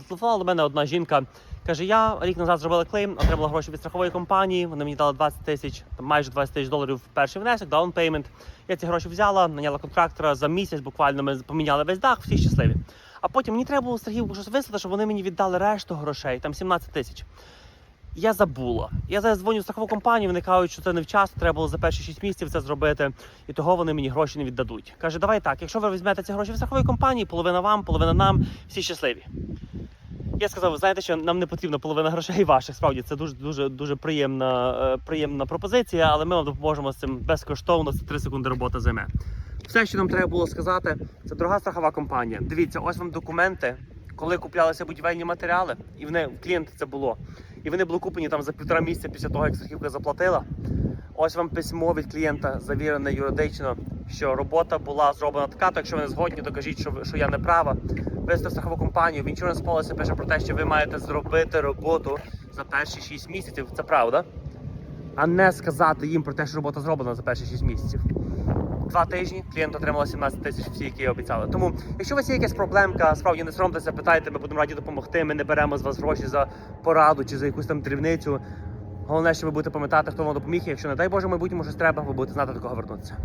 Зателефонувала до мене одна жінка. Каже, я рік назад зробила клейм, отримала гроші від страхової компанії. Вони мені дали 20 тисяч, майже 20 тисяч доларів в перший внесок, даун пеймент. Я ці гроші взяла, наняла контрактора за місяць. Буквально ми поміняли весь дах, всі щасливі. А потім мені треба було Сергію щось вислати, щоб вони мені віддали решту грошей, там 17 тисяч. Я забула. Я зараз дзвоню в страхову компанію, вони кажуть, що це невчасно, треба було за перші 6 місяців це зробити, і того вони мені гроші не віддадуть. Каже, давай так, якщо ви візьмете ці гроші в страховій компанії, половина вам, половина нам, всі щасливі. Я сказав, знаєте, що нам не потрібна половина грошей ваших. Справді це дуже дуже дуже приємна, е, приємна пропозиція, але ми вам допоможемо з цим безкоштовно. Це 3 секунди робота займе. Все, що нам треба було сказати, це дорога страхова компанія. Дивіться, ось вам документи, коли куплялися будівельні матеріали, і вони в клієнта це було. І вони були куплені там за півтора місяця після того, як страхівка заплатила. Ось вам письмо від клієнта, завірене юридично, що робота була зроблена така, то якщо ви не згодні, то кажіть, що, що я не права. Вести страхову компанію, в Insurance Policy пише про те, що ви маєте зробити роботу за перші 6 місяців. Це правда. А не сказати їм про те, що робота зроблена за перші 6 місяців. Два тижні клієнт отримала 17 тисяч всі, які обіцяли. Тому, якщо у вас є якась проблемка, справді не соромтеся, питайте, ми будемо раді допомогти. Ми не беремо з вас гроші за пораду чи за якусь там дрібницю. Головне, що ви будете пам'ятати, хто вам допоміг. Якщо не дай Боже, в майбутньому щось треба, ви будете знати до кого вернутися.